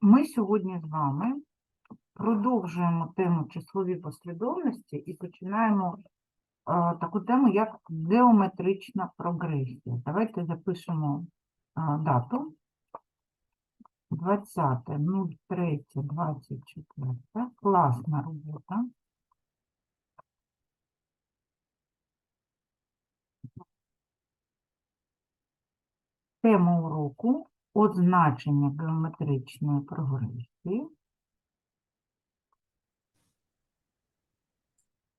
Ми сьогодні з вами продовжуємо тему числові послідовності і починаємо таку тему, як геометрична прогресія. Давайте запишемо дату. 20.03.24. Класна робота. Тема уроку означення геометричної прогресії.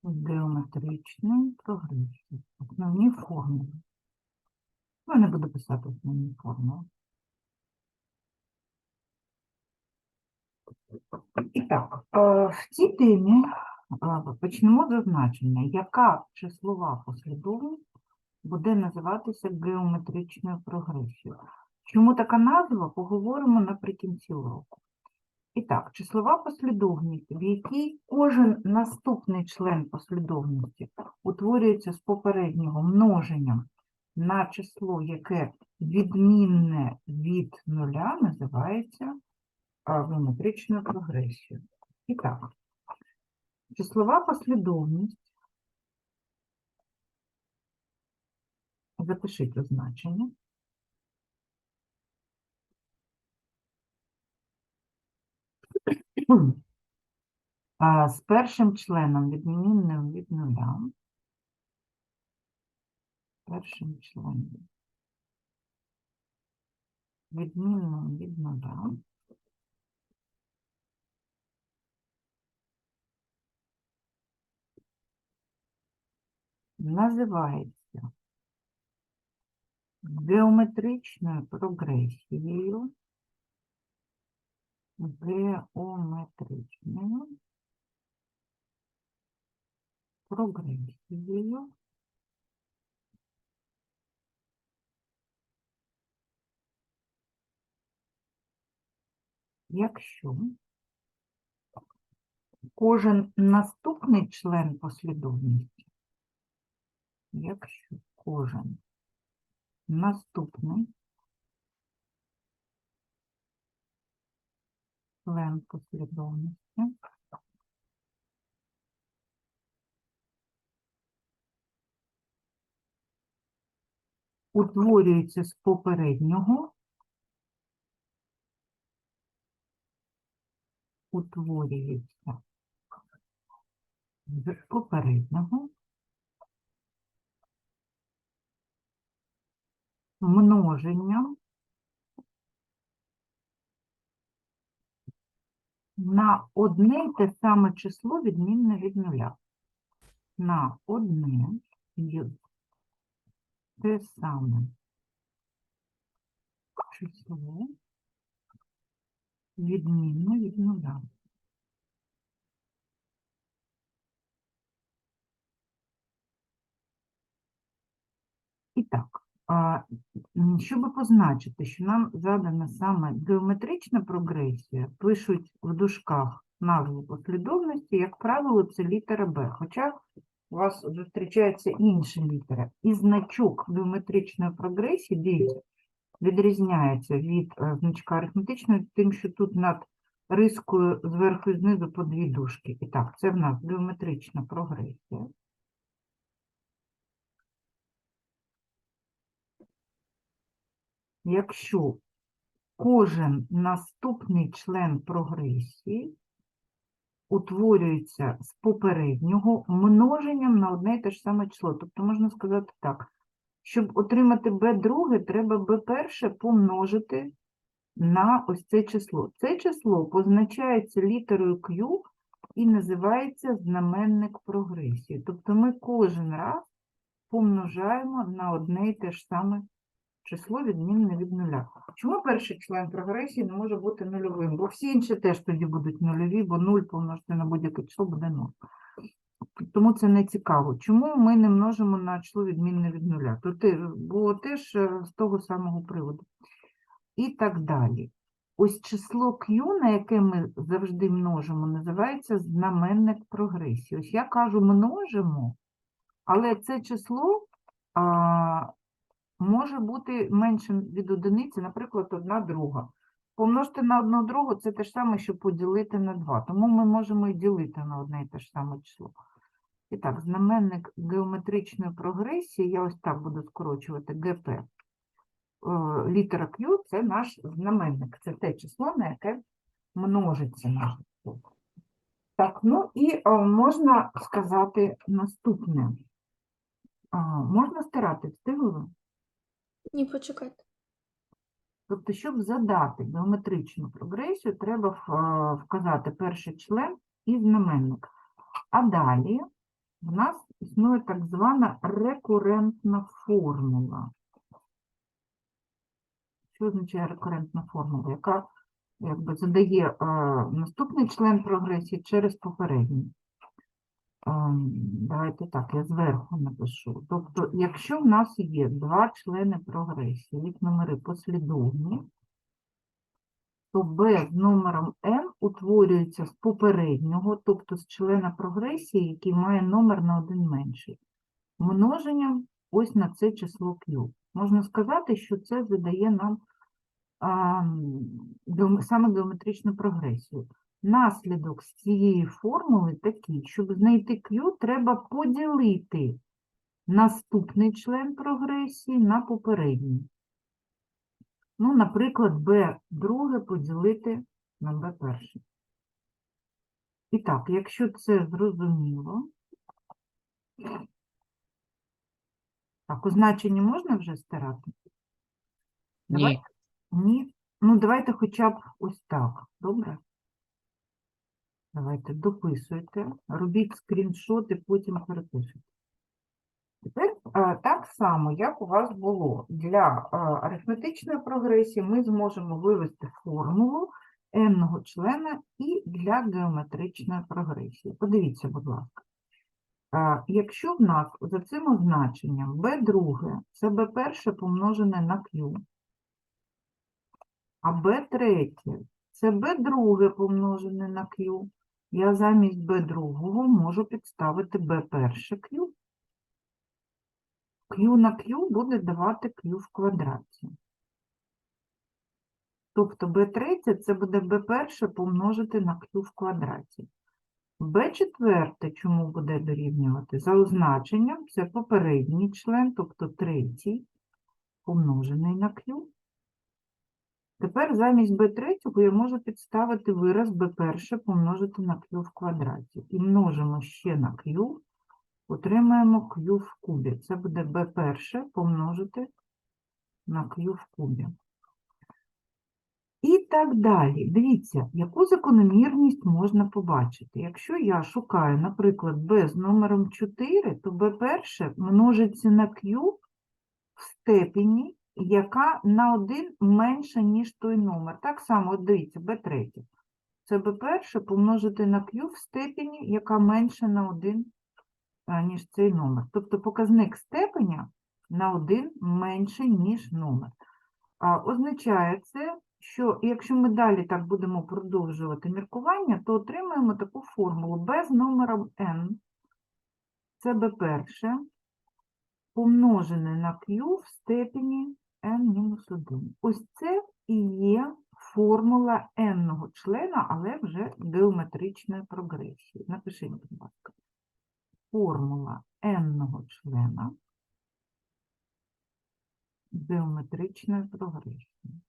Геометричної прогресії. Основні формули. Ну, Я не буду писати основні формули. І так, е, в цій темі е, почнемо з означення, яка числова послідовність буде називатися геометричною прогресією. Чому така назва, поговоримо наприкінці уроку. І так, числова послідовність, в якій кожен наступний член послідовності утворюється з попереднього множенням на число, яке відмінне від нуля, називається геометричною прогресією. І так, числова послідовність, запишіть означення. А, З першим членом відмінним від нуля. Першим членом відмінним від нуля. Називається геометричною прогресією. Геометричною прогресією. Якщо кожен наступний член послідовності, якщо кожен наступний член послідовності утворюється з попереднього, утворюється з попереднього. Множенням на одне й те саме число відмінне від нуля. На одне й те саме число відмінне від нуля. І так, щоб позначити, що нам задана саме геометрична прогресія, пишуть в дужках назву послідовності, як правило, це літера Б, хоча у вас зустрічаються інші літери. І значок геометричної прогресії, дивіться, відрізняється від е, значка арифметичної, тим, що тут над рискою зверху і знизу по дві дужки. І так, це в нас геометрична прогресія. Якщо кожен наступний член прогресії утворюється з попереднього множенням на одне і те ж саме число. Тобто можна сказати так, щоб отримати b друге, треба b перше помножити на ось це число. Це число позначається літерою Q і називається знаменник прогресії. Тобто ми кожен раз помножаємо на одне і те ж саме число відмінне від нуля. Чому перший член прогресії не може бути нульовим? Бо всі інші теж тоді будуть нульові, бо 0 помножити на будь-яке число буде 0. Тому це не цікаво. Чому ми не множимо на число відмінне від нуля? Те, бо теж е, з того самого приводу. І так далі. Ось число Q, на яке ми завжди множимо, називається знаменник прогресії. Ось я кажу множимо, але це число а, може бути меншим від одиниці, наприклад, одна друга. помножити на одну другу це те ж саме, що поділити на 2. Тому ми можемо і ділити на одне і те ж саме число. І так, знаменник геометричної прогресії, я ось так буду скорочувати ГП. Е, Літера Q – це наш знаменник, це те число, на яке множиться наше число. Так, ну і е, можна сказати наступне. Можна стирати, встигли? Ні, почекайте. Тобто, щоб задати геометричну прогресію, треба е, вказати перший член і знаменник. А далі в нас існує так звана рекурентна формула. Що означає рекурентна формула? Яка якби, задає е, наступний член прогресії через попередній. Давайте так, я зверху напишу. Тобто, якщо в нас є два члени прогресії, їх номери послідовні, то b з номером n утворюється з попереднього, тобто з члена прогресії, який має номер на один менший, множенням ось на це число q. Можна сказати, що це задає нам а, саме геометричну прогресію. Наслідок з цієї формули такий, щоб знайти Q, треба поділити наступний член прогресії на попередній. Ну, наприклад, b друге поділити на b перше. І так, якщо це зрозуміло, так, означення можна вже стирати? Ні. Ні. Ну, давайте хоча б ось так. Добре? Давайте дописуйте, робіть скріншоти, потім перепишете. Тепер так само, як у вас було для арифметичної прогресії, ми зможемо вивести формулу n-го члена і для геометричної прогресії. Подивіться, будь ласка. Якщо в нас за цим означенням b друге це b перше помножене на q, а b третє це b друге помножене на q, я замість b другого можу підставити b перше q. Q на Q буде давати Q в квадраті. Тобто b третє це буде b перше помножити на Q в квадраті. b четверте чому буде дорівнювати? За означенням це попередній член, тобто третій, помножений на Q. Тепер замість b третього я можу підставити вираз b перше помножити на Q в квадраті. І множимо ще на Q, отримаємо Q в кубі. Це буде b перше помножити на Q в кубі. І так далі. Дивіться, яку закономірність можна побачити. Якщо я шукаю, наприклад, b з номером 4, то b перше множиться на Q в степені, яка на 1 менша, ніж той номер. Так само, дивіться, b третє. Це b перше помножити на Q в степені, яка менша на 1 ніж цей номер. Тобто показник степеня на 1 менше, ніж номер. А, означає це, що якщо ми далі так будемо продовжувати міркування, то отримаємо таку формулу b з номером n, це b перше, помножене на q в степені n-1. Ось це і є формула n-го члена, але вже геометричної прогресії. Напишіть, будь ласка формула n-го члена геометричної прогресії.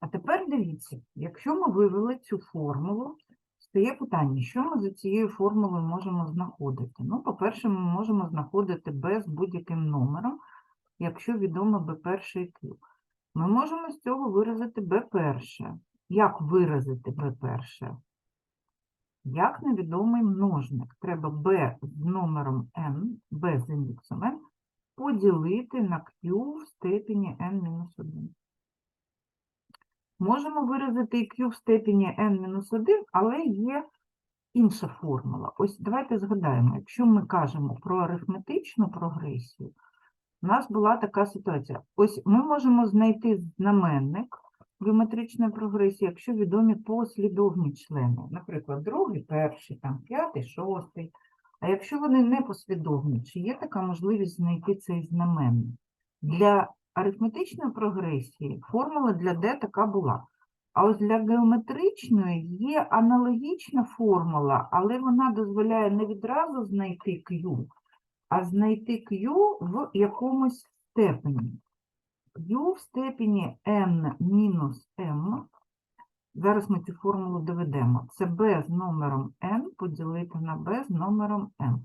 А тепер дивіться, якщо ми вивели цю формулу, стає питання, що ми за цією формулою можемо знаходити? Ну, по-перше, ми можемо знаходити b з будь-яким номером, якщо відомо b перше і q. Ми можемо з цього виразити b перше. Як виразити b перше? Як невідомий множник. Треба b з номером n, b з індексом n, поділити на q в степені n-1. Можемо виразити і q в степені n-1, але є інша формула. Ось давайте згадаємо, якщо ми кажемо про арифметичну прогресію, у нас була така ситуація. Ось ми можемо знайти знаменник геометричної прогресії, якщо відомі послідовні члени. Наприклад, другий, перший, там, п'ятий, шостий. А якщо вони не послідовні, чи є така можливість знайти цей знаменник? Для арифметичної прогресії формула для d така була. А ось для геометричної є аналогічна формула, але вона дозволяє не відразу знайти Q, а знайти Q в якомусь степені. Q в степені n мінус m. Зараз ми цю формулу доведемо. Це b з номером n поділити на b з номером m.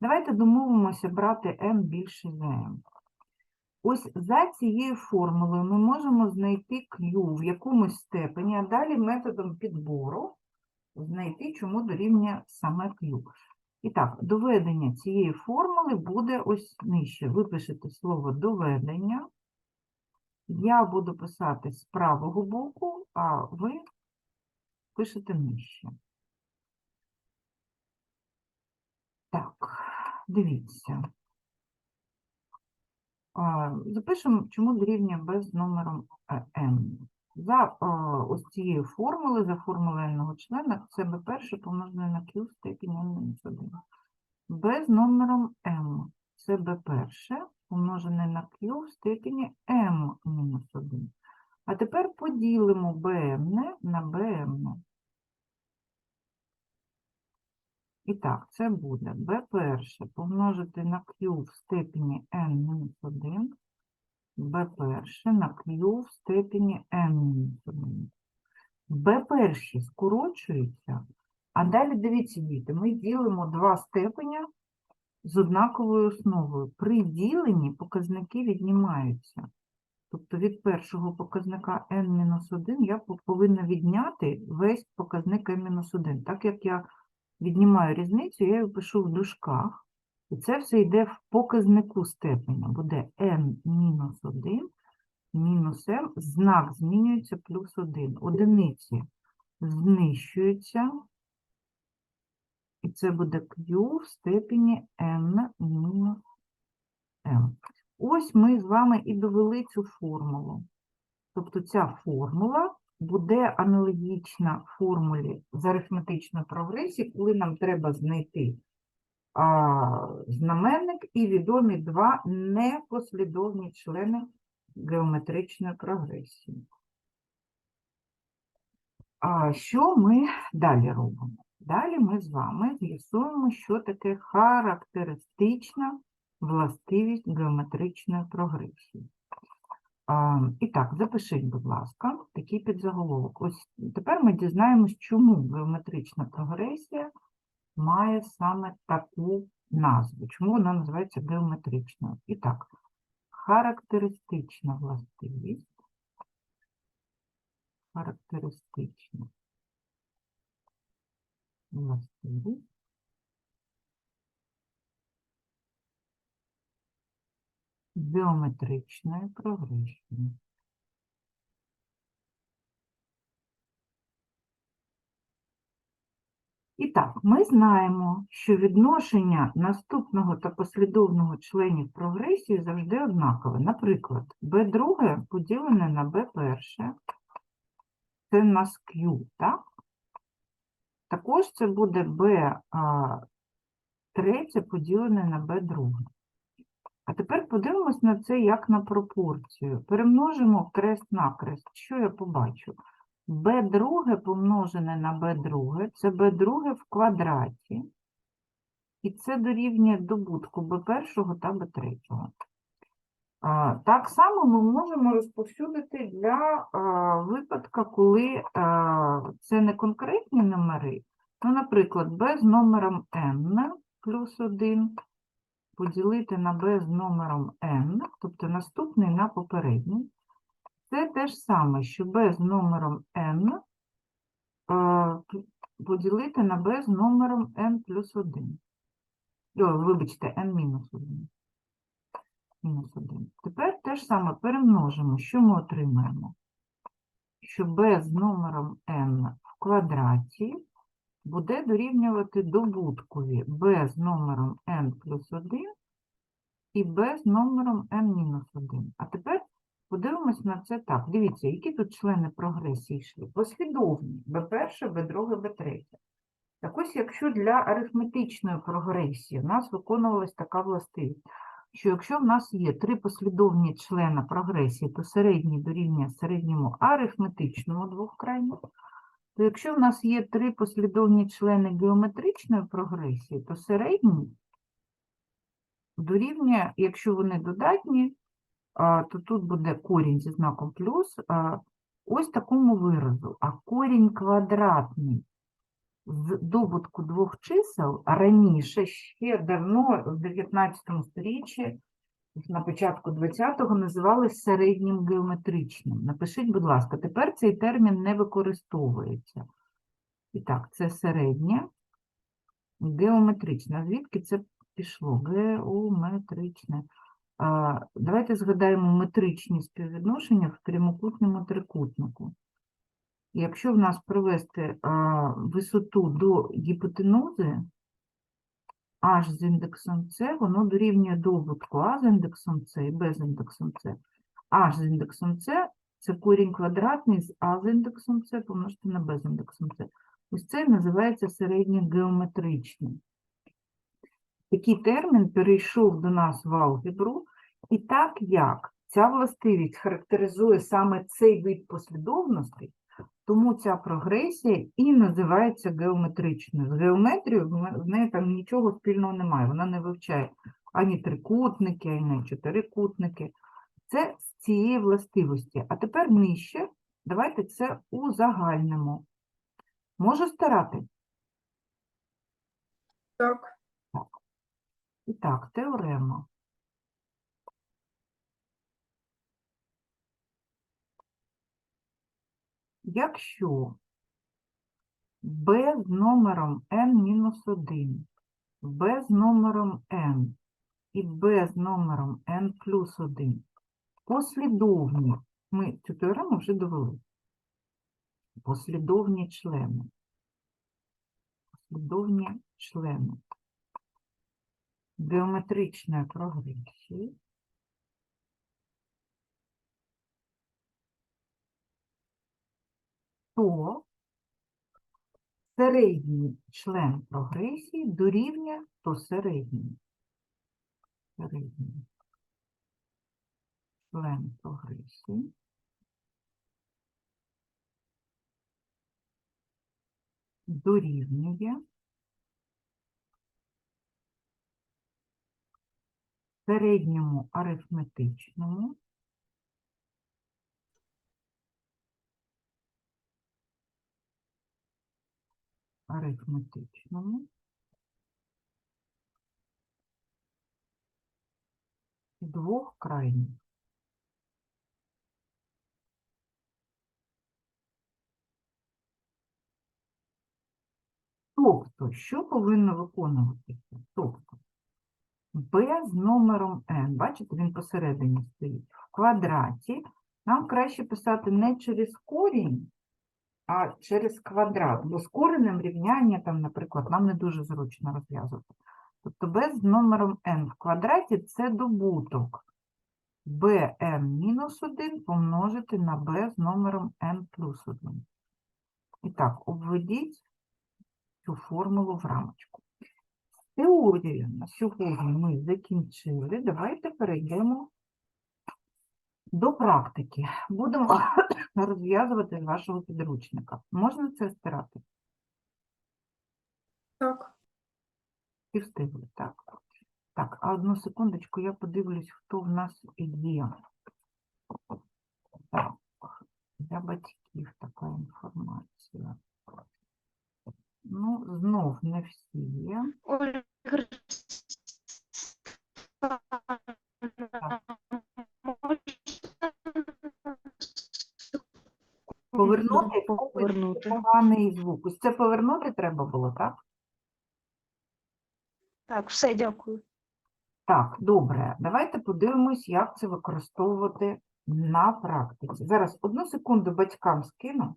Давайте домовимося брати n більше за m. Ось за цією формулою ми можемо знайти Q в якомусь степені, а далі методом підбору знайти, чому дорівнює саме Q. І так, доведення цієї формули буде ось нижче. Ви пишете слово доведення. Я буду писати з правого боку, а ви пишете нижче. Так, дивіться. Запишемо, чому дорівнює b з номером е, n. За ось цією формулою, за формулою члена, це b перше помножене на q в степені n-1. b з номером m. Це b перше помножене на q в степені m-1. А тепер поділимо bm на bm. І так, це буде b перше помножити на q в степені n-1, b перше на q в степені n-1. b перші скорочуються, а далі дивіться, діти, ми ділимо два степеня з однаковою основою. При діленні показники віднімаються. Тобто від першого показника n-1 я повинна відняти весь показник n-1. Так як я віднімаю різницю, я її пишу в дужках. І це все йде в показнику степеня. Буде n-1 мінус m, знак змінюється плюс 1. Одиниці знищуються, і це буде q в степені n мінус m. Ось ми з вами і довели цю формулу. Тобто ця формула буде аналогічна формулі з арифметичної прогресії, коли нам треба знайти а, знаменник і відомі два непослідовні члени геометричної прогресії. А що ми далі робимо? Далі ми з вами з'ясуємо, що таке характеристична властивість геометричної прогресії. І так, запишіть, будь ласка, такий підзаголовок. Ось тепер ми дізнаємось, чому геометрична прогресія має саме таку назву, чому вона називається геометричною. І так, характеристична властивість. Характеристична властивість. Геометричної прогресії. І так, ми знаємо, що відношення наступного та послідовного членів прогресії завжди однакове. Наприклад, b2 поділене на b1, це в нас Q, так? Також це буде b3 поділене на b2. А тепер подивимось на це як на пропорцію. Перемножимо крест на крест. Що я побачу? b2 помножене на b2 – це b2 в квадраті. І це дорівнює добутку b1 та b3. Так само ми можемо розповсюдити для випадка, коли це не конкретні номери. Ну, наприклад, b з номером n плюс 1 поділити на b з номером n, тобто наступний на попередній. Це те ж саме, що b з номером n е, поділити на b з номером n плюс 1. О, вибачте, n мінус 1. Мінус 1. Тепер те ж саме перемножимо. Що ми отримаємо? Що b з номером n в квадраті буде дорівнювати добуткові b з номером n плюс 1 і b з номером n мінус 1. А тепер подивимось на це так. Дивіться, які тут члени прогресії йшли. Послідовні b1, b2, b3. Так ось, якщо для арифметичної прогресії у нас виконувалась така властивість, що якщо в нас є три послідовні члени прогресії, то середній дорівнює середньому арифметичному двохкрайню, то якщо в нас є три послідовні члени геометричної прогресії, то середній дорівнює, якщо вони додатні, то тут буде корінь зі знаком плюс, ось такому виразу. А корінь квадратний з добутку двох чисел раніше, ще давно, в 19 сторіччі, на початку 20-го, називали середнім геометричним. Напишіть, будь ласка, тепер цей термін не використовується. І так, це середнє геометричне. Звідки це пішло? Геометричне. А, Давайте згадаємо метричні співвідношення в прямокутному трикутнику. Якщо в нас привести а, висоту до гіпотенузи, h з індексом c, воно дорівнює добутку а з індексом c і b з індексом c. h з індексом c – це корінь квадратний з а з індексом c помножити на b з індексом c. Ось це називається середньогеометричним. Такий термін перейшов до нас в алгебру, і так як ця властивість характеризує саме цей вид послідовностей, тому ця прогресія і називається геометричною. З геометрією в неї там нічого спільного немає. Вона не вивчає ані трикутники, ані чотирикутники. Це з цієї властивості. А тепер нижче. Давайте це узагальнимо. Можу старати? Так. І так, теорема. Якщо b з номером n-1, b з номером n і b з номером n плюс 1 послідовні, ми цю теорему вже довели, послідовні члени, послідовні члени. Геометричної прогресії, то середній член прогресії дорівнює то середній. Середній член прогресії дорівнює середньому арифметичному арифметичному двох крайніх. Тобто, що повинно виконуватися? Тобто, b з номером n, бачите, він посередині стоїть, в квадраті. Нам краще писати не через корінь, а через квадрат, бо з коренем рівняння, там, наприклад, нам не дуже зручно розв'язувати. Тобто b з номером n в квадраті – це добуток bn мінус 1 помножити на b з номером n плюс 1. І так, обведіть цю формулу в рамочку. Теорію на сьогодні ми закінчили. Давайте перейдемо до практики. Будемо розв'язувати з вашого підручника. Можна це стирати? Так. І встигли, так. Так, а одну секундочку, я подивлюсь, хто в нас є. Так, для батьків така інформація. Ну, знов не всі. Ольга Повернути, Повернути. поганий звук. Ось це повернути треба було, так? Так, все, дякую. Так, добре. Давайте подивимось, як це використовувати на практиці. Зараз одну секунду батькам скину.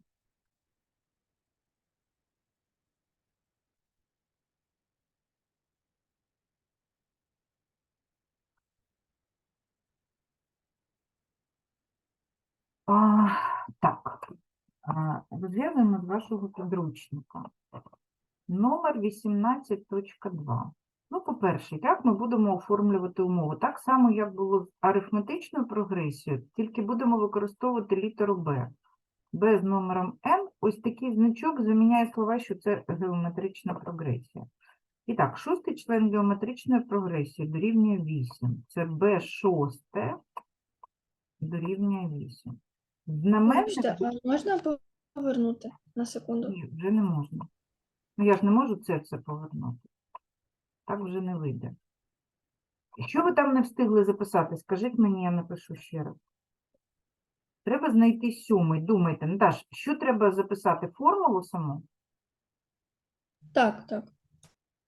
А, розв'язуємо з вашого підручника. Номер 18.2. Ну, по-перше, як ми будемо оформлювати умову? Так само, як було з арифметичною прогресією, тільки будемо використовувати літеру Б. Б з номером n, ось такий значок заміняє слова, що це геометрична прогресія. І так, шостий член геометричної прогресії дорівнює 8. Це b шосте дорівнює 8. Знаменник Вибачте, а можна повернути на секунду? ні, вже не можна. Ну, я ж не можу це все повернути. Так вже не вийде. Що ви там не встигли записати? Скажіть мені, я напишу ще раз. Треба знайти сьомий. Думайте, Наташ, що треба записати? Формулу саму? Так, так.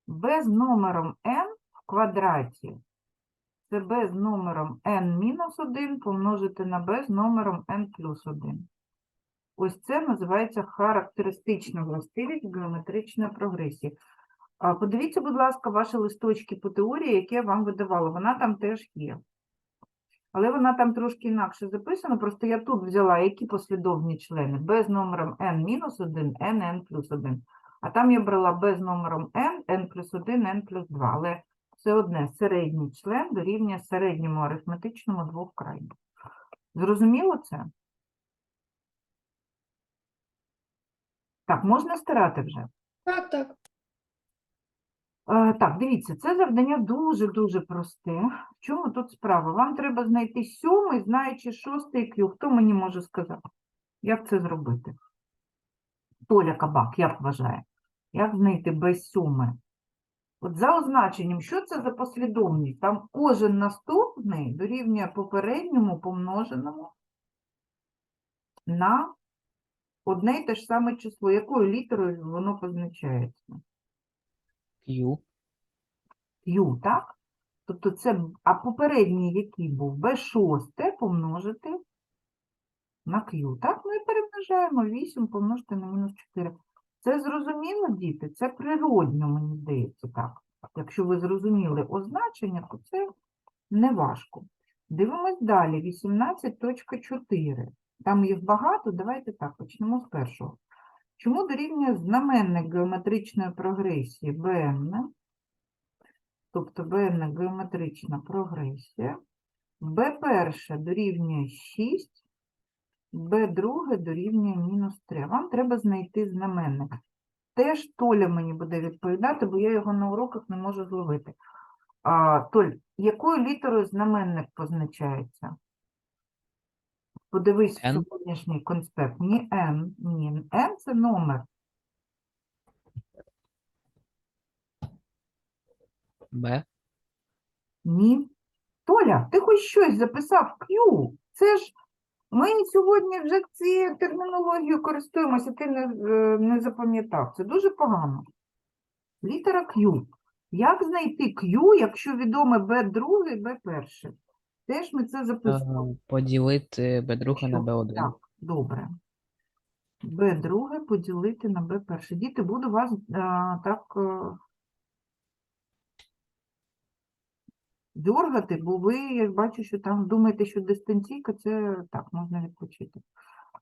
b з номером n в квадраті. Це b з номером n-1 помножити на b з номером n плюс 1. Ось це називається характеристична властивість геометричної прогресії. Подивіться, будь ласка, ваші листочки по теорії, які я вам видавала. Вона там теж є. Але вона там трошки інакше записана. Просто я тут взяла які послідовні члени. b з номером n-1, n, n плюс 1. А там я брала b з номером n, n плюс 1, n плюс 2. Але все одне середній член дорівнює середньому арифметичному двох крайніх. Зрозуміло це? Так, можна стирати вже. Так, так. Е, Так, дивіться, це завдання дуже-дуже просте. В чому тут справа? Вам треба знайти сьомий, знаючи шостий Q. Хто мені може сказати? Як це зробити? Толя Кабак, як вважає? Як знайти без сьоме? От за означенням, що це за послідовність? Там кожен наступний дорівнює попередньому помноженому на одне й те ж саме число. Якою літерою воно позначається? Q. Q, так? Тобто це, а попередній який був? B6 помножити на Q, так? Ну і перемножаємо 8 помножити на мінус 4. Це зрозуміло, діти? Це природньо, мені здається, так. Якщо ви зрозуміли означення, то це не важко. Дивимось далі. 18.4. Там їх багато, давайте так, почнемо з першого. Чому дорівнює знаменник геометричної прогресії Bn? Тобто Bn геометрична прогресія. b перше дорівнює 6, b друге дорівнює мінус 3. Вам треба знайти знаменник. Теж Толя мені буде відповідати, бо я його на уроках не можу зловити. А, Толь, якою літерою знаменник позначається? Подивись в сьогоднішній конспект. Ні N, ні. N – це номер. Б. Ні. Толя, ти хоч щось записав Q. Це ж ми сьогодні вже цією термінологією користуємося, ти не, е, не запам'ятав. Це дуже погано. Літера Q. Як знайти Q, якщо відоме B друге, B перше? Теж ми це записуємо. Е, Поділити Б друге на Що? Б один. Так, добре. Б друге поділити на Б перше. Діти, буду вас а, так е, дьоргати, бо ви, я бачу, що там думаєте, що дистанційка це так, можна відпочити.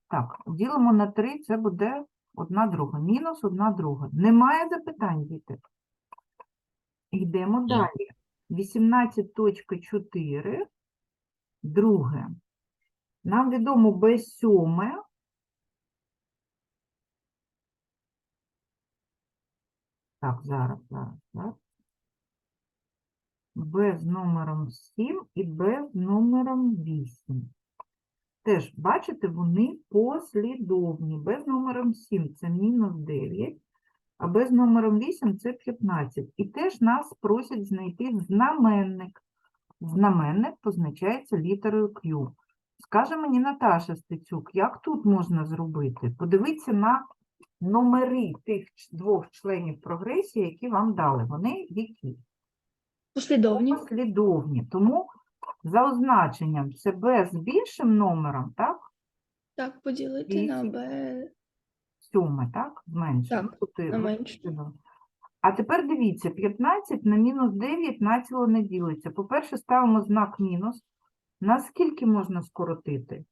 Так, ділимо на 3, це буде одна друга. Мінус одна друга. Немає запитань, діти. Йдемо далі. 18.4. Друге. Нам відомо B7. Так, зараз, зараз, зараз. Б з номером 7 і Б з номером 8. Теж, бачите, вони послідовні. Б з номером 7 це мінус 9, а Б з номером 8 це 15. І теж нас просять знайти знаменник. Знаменник позначається літерою Q. Скаже мені Наташа Стецюк, як тут можна зробити? Подивіться на номери тих двох членів прогресії, які вам дали. Вони які? Послідовні. Послідовні. Тому за означенням це Б з більшим номером, так? Так, поділити на Б. Сьоме, так? З. Так, Ну, на менше. А тепер дивіться, 15 на мінус 9 націло не ділиться. По-перше, ставимо знак мінус. Наскільки можна скоротити?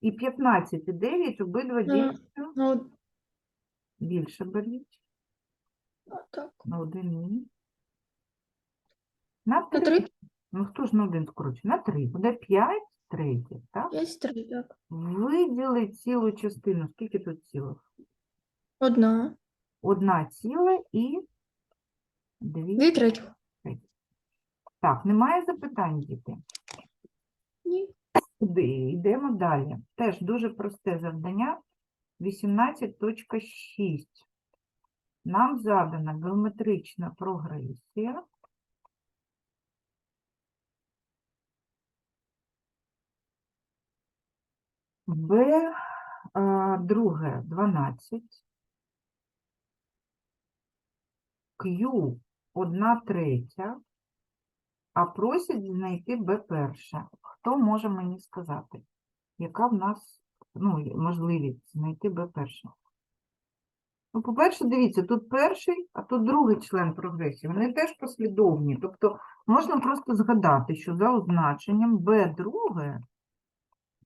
І 15 і 9 обидва Ну, діляться Ну, більше беріть. А, так. На один ні. На три. три, Ну хто ж на один скорочує? На три. Буде 5 третіх, так? п'ять, три, так. Виділи цілу частину. Скільки тут цілих? Одна, Одна ціла і дві. дві третіх. Так, немає запитань, діти? Ні. Куди? Йдемо далі. Теж дуже просте завдання. 18.6. Нам задана геометрична прогресія. Б, а, друге 12. Q 1 третя. А просять знайти Б перше. Хто може мені сказати, яка в нас ну, можливість знайти Б перше? Ну, по-перше, дивіться, тут перший, а тут другий член прогресії. Вони теж послідовні. Тобто можна просто згадати, що за означенням Б друге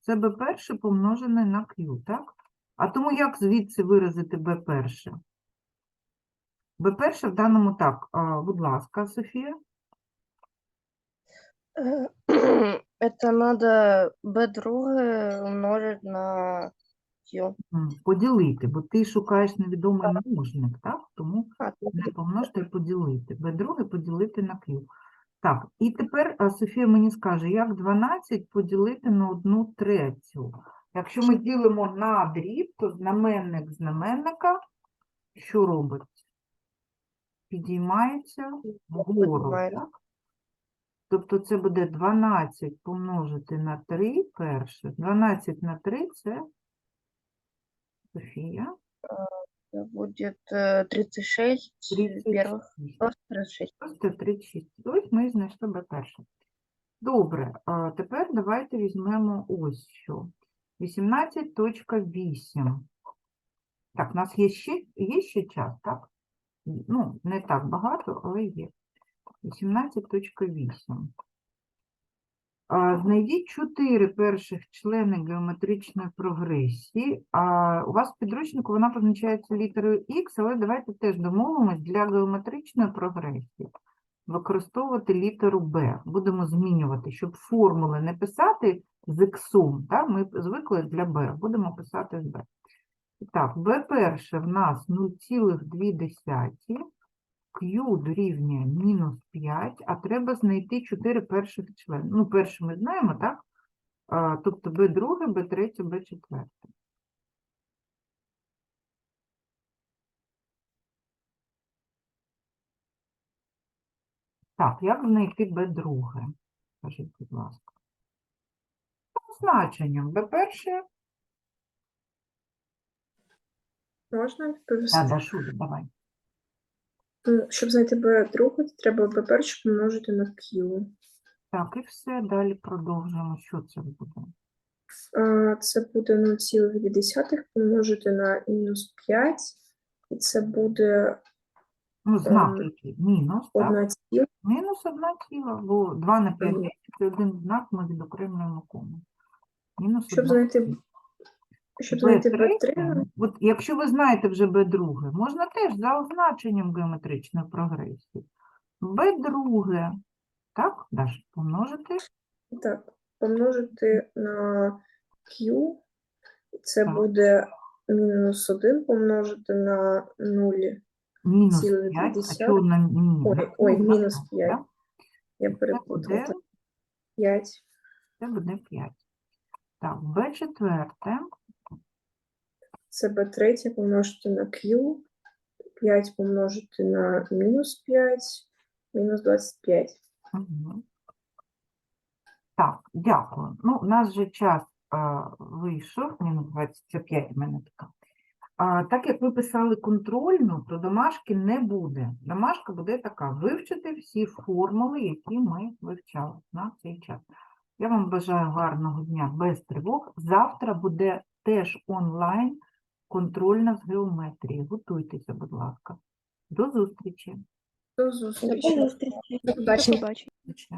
це Б перше помножене на Q, так? А тому як звідси виразити Б перше? Б перше в даному так, будь ласка, Софія. Э, Это надо b друге умножить на М, Поділити, бо ти шукаєш невідомий множник, так? Тому А, тут не помножити, а поділити. Б друге поділити на Q. Так, і тепер а, Софія мені скаже, як 12 поділити на 1 третю. Якщо ми ділимо на дріб, то знаменник знаменника що робить? Підіймається вгору, так? Тобто це буде 12 помножити на 3 перше. 12 на 3 це Софія. это будет э, 36 первых. 36. Просто 36. Просто 36. Ось ми і знайшли Б перше. Добре, а тепер давайте візьмемо ось що. 18.8. Так, у нас є ще, є ще час, так? Ну, не так багато, але є. 18.8. Знайдіть чотири перших члени геометричної прогресії. А у вас в підручнику вона позначається літерою Х, але давайте теж домовимось для геометричної прогресії використовувати літеру Б. Будемо змінювати, щоб формули не писати з іксом, так? ми звикли для Б, будемо писати з Б. І Так, Б перше в нас 0,2, Q дорівнює мінус 5, а треба знайти 4 перших члени. Ну, перше ми знаємо, так? А, тобто Б друге, Б третє, Б четверте. Так, як знайти Б друге? Скажіть, будь ласка. Значенням Б перше. Можна відповісти? А, Дашулі, давай. Ну, Щоб знайти b друге, то треба b перше помножити на q. Так, і все, далі продовжуємо. Що це буде? Це буде 0,2 помножити на мінус 5, і це буде Ну, знак Ем, який? Мінус, так? 1 ціла. Мінус одна ціла, бо 2 на 5 Мгм. це один знак, ми відокремлюємо кому. Мінус Щоб одна знайти ціла. Щоб знайти Б3, от якщо ви знаєте вже Б2, можна теж за означенням геометричної прогресії. Б2, так, Даш, помножити так, помножити на q, це Так. буде мінус 1 помножити на 0. мінус 5, а чого на мінус? Ой, ой, мінус 5. Я перепутала. 5. це буде 5. Так, Б4, Це b3 помножити на q, 5 помножити на мінус 5, мінус 25. Мгм. Так, дякую. Ну, у нас вже час а, вийшов, мінус 25 в мене така. А, так як ви писали контрольну, то домашки не буде. Домашка буде така: вивчити всі формули, які ми вивчали на цей час. Я вам бажаю гарного дня без тривог. Завтра буде теж онлайн контрольна з геометрії. Готуйтеся, будь ласка. До зустрічі. До зустрічі. До побачення. Зустрічі.